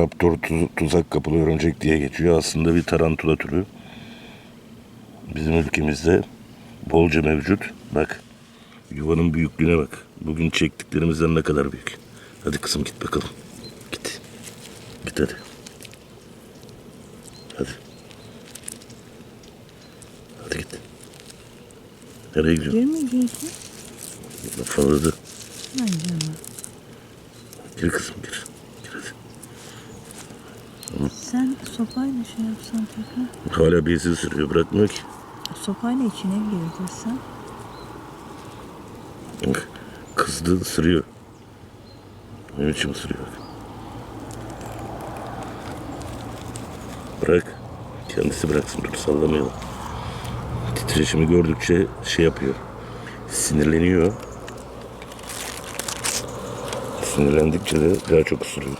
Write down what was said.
raptor tu- tuzak kapılı örümcek diye geçiyor. Aslında bir tarantula türü. Bizim ülkemizde bolca mevcut. Bak yuvanın büyüklüğüne bak. Bugün çektiklerimizden ne kadar büyük. Hadi kızım git bakalım. Git. Git hadi. Hadi. Hadi git. Nereye gidiyorsun? Girmeyeceksin. Fırladı. Ay canım. Gir kızım gir. Gir hadi. Sen sopayla şey yapsan tekrar. Hala bezi sürüyor bırakmıyor ki. Sopayla içine girdirsen. Kızdı ısırıyor. Ne biçim bak. Bırak. Kendisi bıraksın dur sallamayalım. Titreşimi gördükçe şey yapıyor. Sinirleniyor. Sinirlendikçe de daha çok ısırıyor.